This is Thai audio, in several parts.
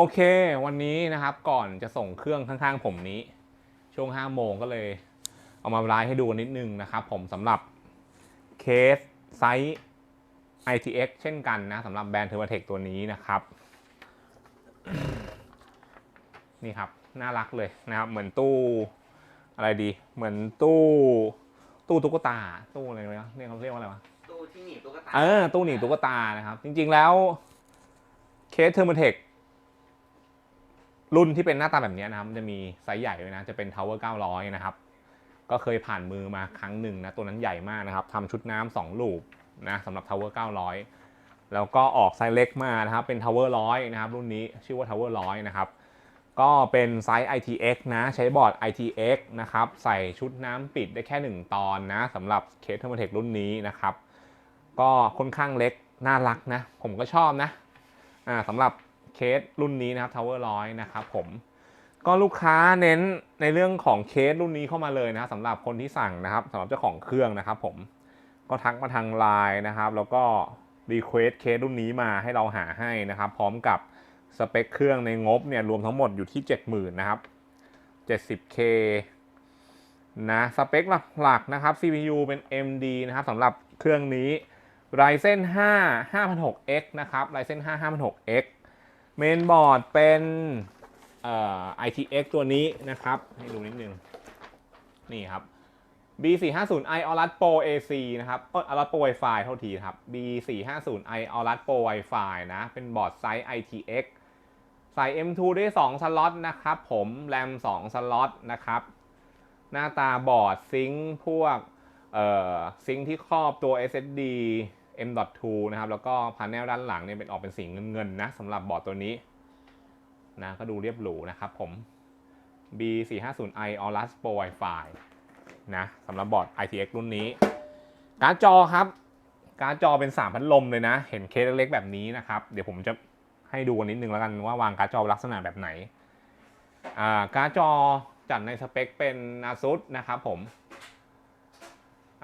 โอเค วันนี้นะครับก่อนจะส่งเครื่องข้างๆ ผมนี้ ช่วง 5 โมงก็เลย เอามาไลฟ์ให้ดูนิดนึงนะครับ ผมสำหรับเคสไซส์ ITX เช่นกันนะสำหรับแบรนด์เทอร์เทคตัวนี้นะครับ นี่ครับ น่ารักเลยนะครับ เหมือนตู้อะไรดี เหมือนตู้ตู้ตุ๊กตา ตู้อะไรวะเรียกเขาเรียกว่าอะไรวะตู้ที่หนีบตุ๊กตาเออตู้หนีบตุ๊กตานะครับ จริงๆแล้วเคสเทอร์มเทค รุ่นที่เป็นหน้าตาแบบนี้นะครับจะมีไซส์ใหญ่ด้วยนะจะเป็น Tower 900 นะครับ ก็เคยผ่านมือมาครั้งหนึ่งนะตัวนั้นใหญ่มากนะครับทำชุดน้ำสองลูปนะสำหรับ Tower 900 แล้วก็ออกไซส์เล็กมานะครับเป็น Tower 100 นะครับ รุ่นนี้ชื่อว่า Tower 100 นะครับก็เป็นไซส์ ITX นะใช้บอร์ด ITX นะครับใส่ชุดน้ำปิดได้แค่ 1 ตอนนะสำหรับเคสเทอร์มเทครุ่นนี้นะครับ ก็ค่อนข้างเล็กน่ารักนะ ผมก็ชอบนะอ่าสำหรับ เคสรุ่นนี้นะครับ Tower 100นะครับผมก็ลูกค้าเน้นในเรื่องของเคสรุ่นนี้เข้ามาเลยนะครับสำหรับคนที่สั่งนะครับสำหรับเจ้าของเครื่องนะครับ ผมก็ทักมาทางไลน์นะครับ แล้วก็รีเควสเคสรุ่นนี้มาให้เราหาให้นะครับ พร้อมกับสเปคเครื่องในงบเนี่ยรวมทั้งหมดอยู่ที่ 70,000นะครับ 70K นะสเปคหลักๆนะครับ CPU เป็น AMD นะครับสำหรับเครื่องนี้ Ryzen 5 5006X นะครับ Ryzen 5 5006X เมนบอร์ดเป็นเอ่อ ITX ตัวนี้นะครับ ให้ดูนิดนึง นี่ครับ B450i Aorus Pro AC นะครับเออ Aorus Pro Wi-Fi เท่าทีครับ B450i Aorus Pro Wi-Fi นะ เป็นบอร์ดไซส์ ITX ใส่ M2 ได้ 2 สล็อตนะครับ ผมแรม 2 สล็อตนะครับ หน้าตาบอร์ดซิงค์พวก เอ่อ ซิงค์ที่ครอบตัว SSD M.2 นะครับแล้วก็พาเนลด้านหลังเนี่ยเป็นออกเป็นสีเงินๆนะสำหรับบอร์ดตัวนี้นะก็ดูเรียบหรูนะครับผม B450i Aorus Pro Wi-Fi นะสำหรับบอร์ด ITX รุ่นนี้ การ์ดจอครับ การ์ดจอเป็น 3 พัดลมเลยนะ เห็นเคสเล็กๆแบบนี้นะครับ เดี๋ยวผมจะให้ดูกันนิดนึงแล้วกันว่าวางการ์ดจอลักษณะแบบไหน อ่า การ์ดจอจัดในสเปคเป็น ASUS นะครับผม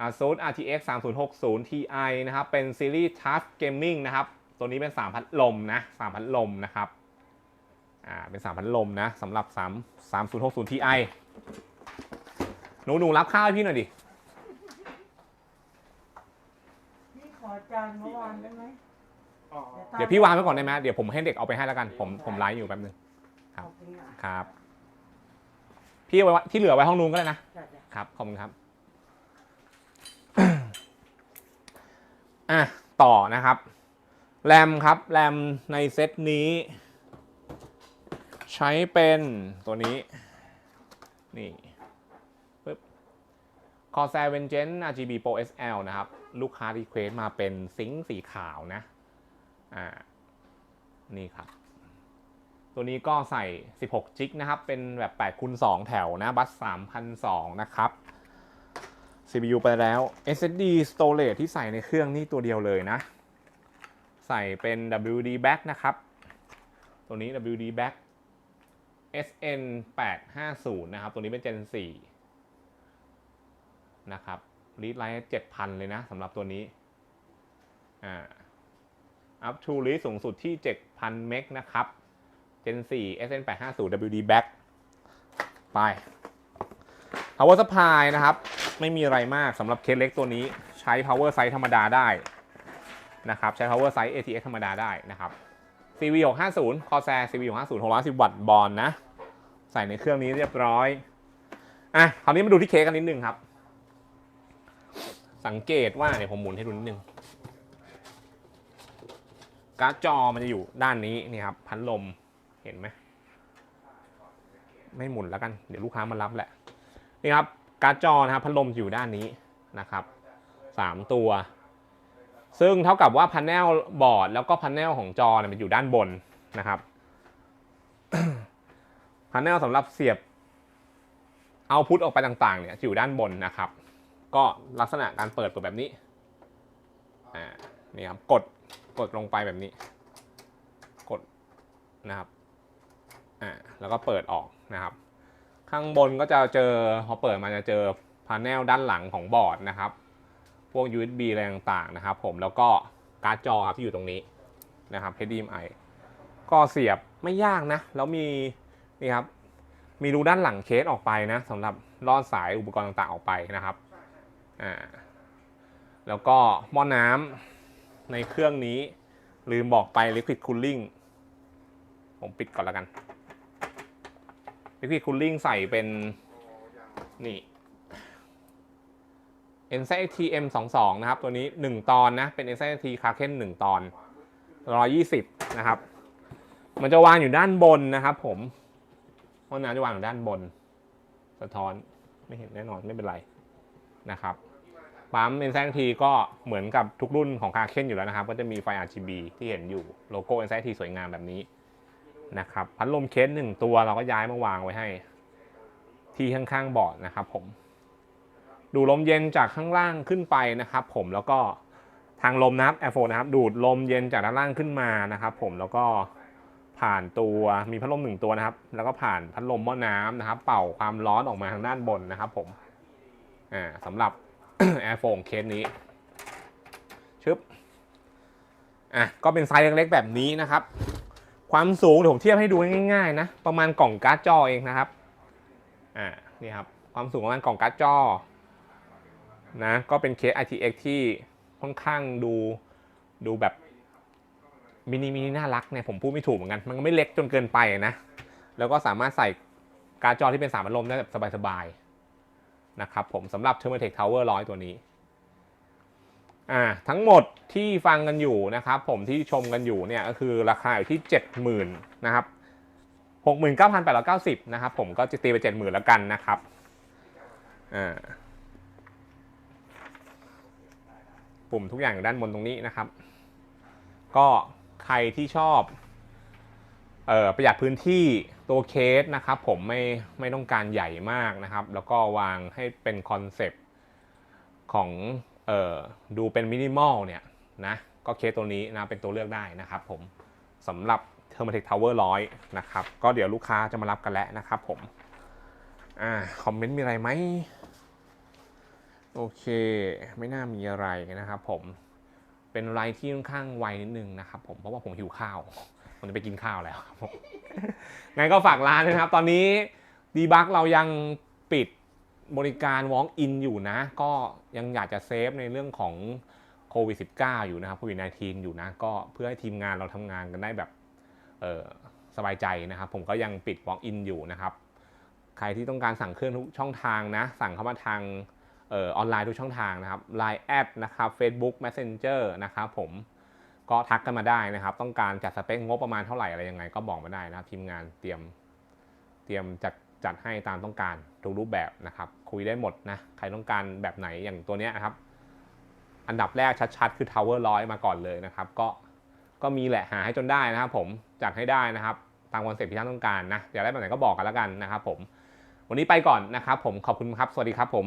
ASUS RTX 3060 Ti นะครับเป็นซีรีส์ Touch Gaming นะครับตัวนี้เป็น3พัดลมนะ3พัดลมนะครับอ่าเป็น3พัดลมนะสำหรับ3 3060 Ti หนูหนูรับข้าวให้พี่หน่อยดิพี่ขอจานเมื่อวานได้ไหมอ๋อเดี๋ยวพี่วางไว้ก่อนได้ไหมเดี๋ยวผมให้เด็กเอาไปให้แล้วกัน ผมผมไลฟ์อยู่แป๊บนึงคขรับอบคุณอะครับ พี่เอาไว้ที่เหลือไว้ห้องนู้นก็ได้นะจ้ะจ้ะครับขอบคุณครับ อะต่อนะครับแรมครับแรมในเซตนี้ ใช้เป็นตัวนี้ นี่ปึ๊บ Corsair Vengeance RGB Pro SL นะครับ ลูกค้ารีเควสมาเป็นซิงค์สีขาวนะ อ่า นี่ครับ ตัวนี้ก็ใส่ 16 จิกนะครับ เป็นแบบ8คูณ2แถวนะ บัส3,002นะครับ CPU ไปแล้ว SSD storage ที่ใส่ในเครื่องนี่ตัวเดียวเลยนะ ใส่เป็น WD back นะครับ ตัวนี้ WD back SN 850นะครับ ตัวนี้เป็น Gen 4นะครับ read line 7,000 เลยนะสำหรับตัวนี้ อ่า up to read สูงสุดที่ 7,000 เมกนะครับ Gen 4 SN 850 WD back ไป power supply นะครับ ไม่มีอะไรมากสำหรับเคสเล็กตัวนี้ใช้ power size ธรรมดาได้นะครับใช้ power size ATX ธรรมดาได้นะครับ CV 650 Corsair CV 650 610 วัตต์บอลนะ ใส่ในเครื่องนี้เรียบร้อยอะคราวนี้มาดูที่เคสกันนิดนึงครับ สังเกตว่าเดี๋ยวผมหมุนให้ดูนิดนึงการ์ดจอมันจะอยู่ด้านนี้นี่ครับพัดลมเห็นไหมไม่หมุนแล้วกัน เดี๋ยวลูกค้ามารับแหละนี่ครับ การ์ดจอนะครับพัดลมอยู่ด้านนี้นะครับสามตัว ซึ่งเท่ากับว่าพาเนลบอร์ดแล้วก็พาเนลของจอเนี่ยมันอยู่ด้านบนนะครับพาเนลสำหรับเสียบเอาพุทออกไปต่างๆเนี่ยจะอยู่ด้านบนนะครับ ก็ลักษณะการเปิดตัวแบบนี้อ่านี่ครับกดกดลงไปแบบนี้ กดนะครับอ่าแล้วก็เปิดออกนะครับ ข้างบนก็จะเจอพอเปิดมาจะเจอพาเนลด้านหลังของบอร์ดนะครับ พวก USB อะไรต่างๆนะครับ ผมแล้วก็การ์ดจอครับที่อยู่ตรงนี้นะครับ HDMI ก็เสียบไม่ยากนะ แล้วมีนี่ครับมีรูด้านหลังเคสออกไปนะสำหรับลอดสายอุปกรณ์ต่างๆออกไปนะครับอ่าแล้วก็หม้อน้ำในเครื่องนี้ลืมบอกไป Liquid Cooling ผมปิดก่อนแล้วกัน Liquid Cooling ใส่เป็นนี่ n z t m 2 2นะครับ ตัวนี้ 1 ตอนนะ เป็น n z t Kraken 1 ตอน 120 นะครับ มันจะวางอยู่ด้านบนนะครับผมห้องน้ำจะวางอยู่ด้านบน สะท้อนไม่เห็นแน่นอนไม่เป็นไรนะครับปั๊ม n z t ก็เหมือนกับทุกรุ่นของ Kraken อยู่แล้วนะครับ ก็จะมีไฟ RGB ที่เห็นอยู่โลโก้ n z t สวยงามแบบนี้ นะครับพัดลมเคสหนึ่งตัวเราก็ย้ายมาวางไว้ให้ ที่ข้างๆเบาะนะครับผม ดูลมเย็นจากข้างล่างขึ้นไปนะครับ ผมแล้วก็ทางลมนะครับแอร์โฟนะครับ ดูดลมเย็นจากด้านล่างขึ้นมานะครับ ผมแล้วก็ผ่านตัวมีพัดลมหนึ่งตัวนะครับ แล้วก็ผ่านพัดลมหม้อน้ำนะครับ เป่าความร้อนออกมาทางด้านบนนะครับ ผมอ่าสำหรับแอร์โฟเคสนี้ชึบอะก็เป็นไซส์เล็กๆแบบนี้นะครับ ความสูงเดี๋ยวผมเทียบให้ดูง่ายๆนะประมาณกล่องการ์ดจอเองนะครับอ่านี่ครับความสูงประมาณกล่องการ์ดจอนะก็เป็นเคส ITX ที่ค่อนข้างดูดูแบบมินิมินิน่ารักเนี่ยผมพูดไม่ถูกเหมือนกัน มันไม่เล็กจนเกินไปนะ แล้วก็สามารถใส่การ์ดจอที่เป็นสามพัดลมได้แบบสบายๆนะครับผมสำหรับ Thermaltake Tower 100 ตัวนี้ อ่าทั้งหมดที่ฟังกันอยู่นะครับ ผมที่ชมกันอยู่เนี่ยก็คือราคาอยู่ที่ 70,000นะครับ69,890นะครับผมก็จะตีไป 70,000แล้วกันนะครับอ่าปุ่มทุกอย่างอยู่ด้านบนตรงนี้นะครับ ก็ใครที่ชอบเออประหยัดพื้นที่ตัวเคสนะครับผมไม่ไม่ต้องการใหญ่มากนะครับ แล้วก็วางให้เป็นคอนเซปต์ของ เออดูเป็นมินิมอลเนี่ยนะก็เคสตัวนี้นะเป็นตัวเลือกได้นะครับผมสำหรับ t h e r m a t e c Tower 100 นะครับ ก็เดี๋ยวลูกค้าจะมารับกันแล้วนะครับผม อ่า คอมเมนต์มีอะไรไหม โอเค ไม่น่ามีอะไรนะครับผม เป็นไรที่ค่อนข้างไวนิดนึงนะครับผม เพราะว่าผมหิวข้าว ผมจะไปกินข้าวแล้วครับผมไงก็ฝากร้านนะครับ ตอนนี้ดีบักเรายังปิด บริการ Walk in อยู่นะ ก็ยังอยากจะเซฟในเรื่องของโควิด -19 อยู่นะครับโควิด -19 อยู่นะก็เพื่อให้ทีมงานเราทำงานกันได้แบบสบายใจนะครับ ผมก็ยังปิด Walk in อยู่นะครับ ใครที่ต้องการสั่งเครื่องทุกช่องทางนะ สั่งเข้ามาทางออออนไลน์ทุกช่องทางนะครับ Line แอดนะครับ Facebook Messenger นะครับผมก็ทักกันมาได้นะครับ ต้องการจัดสเปคงบประมาณเท่าไหร่อะไรยังไง ก็บอกมาได้นะครับทีมงานเตรียมเตรียมจัด จัดให้ตามต้องการทุกรูปแบบนะครับ คุยได้หมดนะ ใครต้องการแบบไหนอย่างตัวเนี้ยนะครับ อันดับแรกชัดๆ คือ Tower ร้อยมาก่อนเลยนะครับ ก็ก็มีแหละหาให้จนได้นะครับ ผมจัดให้ได้นะครับ ตามคอนเซ็ปต์ที่ท่านต้องการนะอยากได้แบบไหนก็บอกกันแล้วกันนะครับ ผม วันนี้ไปก่อนนะครับ ผมขอบคุณครับสวัสดีครับผม